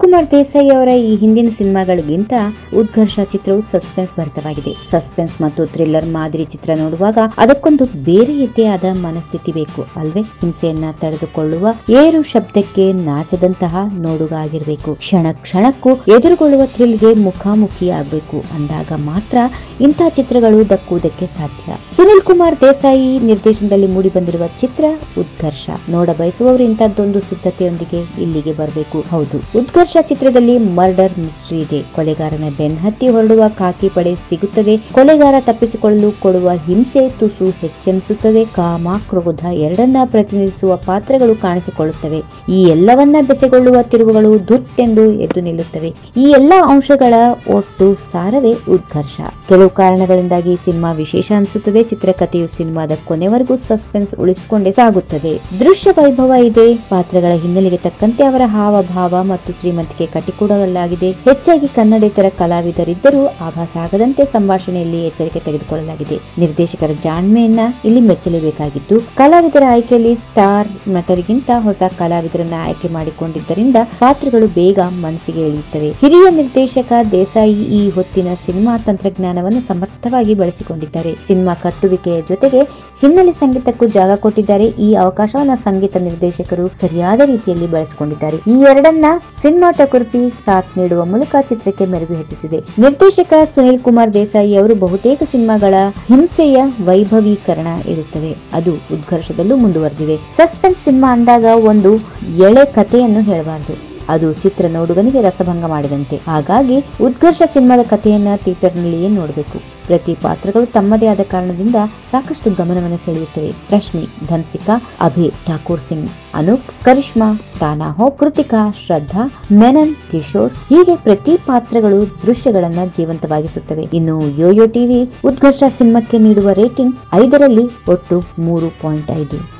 ಕುಮಾರ್ ದೇಸಾಯಿ ಅವರ ಈ ಹಿಂದಿನ ಸಿನಿಮಾಗಳಿಗಿಂತ ಉದ್ಘರ್ಷ ಚಿತ್ರವು ಸಸ್ಪೆನ್ಸ್ ಭರಿತವಾಗಿದೆ. ಸಸ್ಪೆನ್ಸ್ ಮತ್ತು ಥ್ರಿಲ್ಲರ್ ಮಾದರಿ ಚಿತ್ರ ನೋಡುವಾಗ ಅದಕ್ಕೊಂದು ಬೇರೆ ರೀತಿಯಾದ ಮನಸ್ಥಿತಿ ಬೇಕು ಅಲ್ವೇ? ಹಿಂಸೆಯನ್ನ ತಡೆದುಕೊಳ್ಳುವ ಏರು ಶಬ್ದಕ್ಕೆ ನಾಚದಂತಹ ನೋಡುಗ ಆಗಿರಬೇಕು ಕ್ಷಣ ಕ್ಷಣಕ್ಕೂ ಎದುರುಗೊಳ್ಳುವ ಥ್ರಿಲ್ಗೆ ಮುಖಾಮುಖಿ ಆಗಬೇಕು ಅಂದಾಗ ಮಾತ್ರ ಇಂತಹ ಚಿತ್ರಗಳು ದಕ್ಕುವುದಕ್ಕೆ ಸಾಧ್ಯ. ಸುನಿಲ್ ಕುಮಾರ್ ದೇಸಾಯಿ ನಿರ್ದೇಶನದಲ್ಲಿ ಮೂಡಿಬಂದಿರುವ ಚಿತ್ರ ಉದ್ಘರ್ಷ. ನೋಡ ಬಯಸುವವರು ಇಂತಹದ್ದೊಂದು ಸಿದ್ಧತೆಯೊಂದಿಗೆ ಇಲ್ಲಿಗೆ ಬರಬೇಕು. ಹೌದು ಉತ್ಕರ್ಷ ಚಿತ್ರದಲ್ಲಿ ಮರ್ಡರ್ ಮಿಸ್ಟ್ರಿ ಇದೆ. ಕೊಲೆಗಾರನ ಬೆನ್ಹತ್ತಿ ಹೊರಡುವ ಖಾಕಿ ಪಡೆ ಸಿಗುತ್ತದೆ. ಕೊಲೆಗಾರ ತಪ್ಪಿಸಿಕೊಳ್ಳಲು ಕೊಡುವ ಹಿಂಸೆ ತುಸು ಹೆಚ್ಚೆನಿಸುತ್ತದೆ. ಕಾಮ, ಕ್ರೋಧ ಎರಡನ್ನ ಪ್ರತಿನಿಧಿಸುವ ಪಾತ್ರಗಳು ಕಾಣಿಸಿಕೊಳ್ಳುತ್ತವೆ. ಈ ಎಲ್ಲವನ್ನ ಬೆಸೆಗೊಳ್ಳುವ ತಿರುವುಗಳು ದುಟ್ಟೆಂದು ಎದ್ದು ನಿಲ್ಲುತ್ತವೆ. ಈ ಎಲ್ಲಾ ಅಂಶಗಳ ಒಟ್ಟು ಸಾರವೇ ಉತ್ಕರ್ಷ ಕೆಲವು ಕಾರಣಗಳಿಂದಾಗಿ ಸಿನಿಮಾ ವಿಶೇಷ ಅನಿಸುತ್ತದೆ. ಚಿತ್ರಕಥೆಯು ಸಿನಿಮಾದ ಕೊನೆವರೆಗೂ ಸಸ್ಪೆನ್ಸ್ ಉಳಿಸಿಕೊಂಡೇ ಸಾಗುತ್ತದೆ. ದೃಶ್ಯ ವೈಭವ ಇದೆ. ಪಾತ್ರಗಳ ಹಿನ್ನೆಲೆಗೆ ತಕ್ಕಂತೆ ಅವರ ಹಾವಭಾವ ಮತ್ತು ಶ್ರೀಮಂತಿಕೆ ಕಟ್ಟಿಕೊಡಲಾಗಿದೆ. ಹೆಚ್ಚಾಗಿ ಕನ್ನಡೇತರ ಕಲಾವಿದರಿದ್ದರೂ ಆಭಾಸ ಆಗದಂತೆ ಸಂಭಾಷಣೆಯಲ್ಲಿ ಎಚ್ಚರಿಕೆ ತೆಗೆದುಕೊಳ್ಳಲಾಗಿದೆ. ನಿರ್ದೇಶಕರ ಜಾಣ್ಮೆಯನ್ನ ಇಲ್ಲಿ ಮೆಚ್ಚಲೇಬೇಕಾಗಿತ್ತು. ಕಲಾವಿದರ ಆಯ್ಕೆಯಲ್ಲಿ ಸ್ಟಾರ್ ನಟರಿಗಿಂತ ಹೊಸ ಕಲಾವಿದರನ್ನ ಆಯ್ಕೆ ಮಾಡಿಕೊಂಡಿದ್ದರಿಂದ ಪಾತ್ರಗಳು ಬೇಗ ಮನಸ್ಸಿಗೆ ಇಳಿಯುತ್ತವೆ ಹಿರಿಯ ನಿರ್ದೇಶಕ ದೇಸಾಯಿ ಈ ಹೊತ್ತಿನ ಸಿನಿಮಾ ತಂತ್ರಜ್ಞಾನವನ್ನು ಸಮರ್ಥವಾಗಿ ಬಳಸಿಕೊಂಡಿದ್ದಾರೆ. ಸಿನಿಮಾ ಕಟ್ಟುವಿಕೆಯ ಜೊತೆಗೆ ಹಿನ್ನೆಲೆ ಸಂಗೀತಕ್ಕೂ ಜಾಗ ಕೊಟ್ಟಿದ್ದಾರೆ. ಈ ಅವಕಾಶವನ್ನ ಸಂಗೀತ ನಿರ್ದೇಶಕರು ಸರಿಯಾದ ರೀತಿಯಲ್ಲಿ ಬಳಸಿಕೊಂಡಿದ್ದಾರೆ. ಈ ಎರಡನ್ನ ಸಿನಿಮಾಟೋಗ್ರಫಿ ಸಾಥ್ ನೀಡುವ ಮೂಲಕ ಚಿತ್ರಕ್ಕೆ ಮೆರುಗು ಹೆಚ್ಚಿಸಿದೆ. ನಿರ್ದೇಶಕ ಸುನಿಲ್ ಕುಮಾರ್ ದೇಸಾಯಿ ಅವರು ಬಹುತೇಕ ಸಿನಿಮಾಗಳ ಹಿಂಸೆಯ ವೈಭವೀಕರಣ ಇರುತ್ತದೆ. ಅದು ಉದ್ಘರ್ಷದಲ್ಲೂ ಮುಂದುವರೆದಿದೆ. ಸಸ್ಪೆನ್ಸ್ ಸಿನಿಮಾ ಅಂದಾಗ ಒಂದು ಎಳೆ ಕಥೆಯನ್ನು ಹೇಳಬಾರದು. ಅದು ಚಿತ್ರ ನೋಡುಗನಿಗೆ ರಸಭಂಗ ಮಾಡಿದಂತೆ. ಹಾಗಾಗಿ ಉದ್ಘರ್ಷ ಸಿನಿಮಾದ ಕಥೆಯನ್ನ ಥಿಯೇಟರ್ನಲ್ಲಿಯೇ ನೋಡಬೇಕು. ಪ್ರತಿ ಪಾತ್ರಗಳು ತಮ್ಮದೇ ಆದ ಕಾರಣದಿಂದ ಸಾಕಷ್ಟು ಗಮನವನ್ನು ಸೆಳೆಯುತ್ತವೆ. ರಶ್ಮಿ, ಧನ್ಸಿಕಾ, ಅಭಿ, ಠಾಕೂರ್ ಸಿಂಗ್, ಅನೂಪ್, ಕರಿಷ್ಮಾ ತಾನಾಹೋ ಕೃತಿಕಾ, ಶ್ರದ್ಧಾ, ಮೆನನ್, ಕಿಶೋರ್ ಹೀಗೆ ಪ್ರತಿ ಪಾತ್ರಗಳು ದೃಶ್ಯಗಳನ್ನ ಜೀವಂತವಾಗಿಸುತ್ತವೆ. ಇನ್ನು ಯೋಯೋ ಟಿವಿ ಉದ್ಘರ್ಷ ಸಿನಿಮಾಕ್ಕೆ ನೀಡುವ ರೇಟಿಂಗ್ ಐದರಲ್ಲಿ ಒಟ್ಟು ಮೂರು ಪಾಯಿಂಟ್ ಐದು.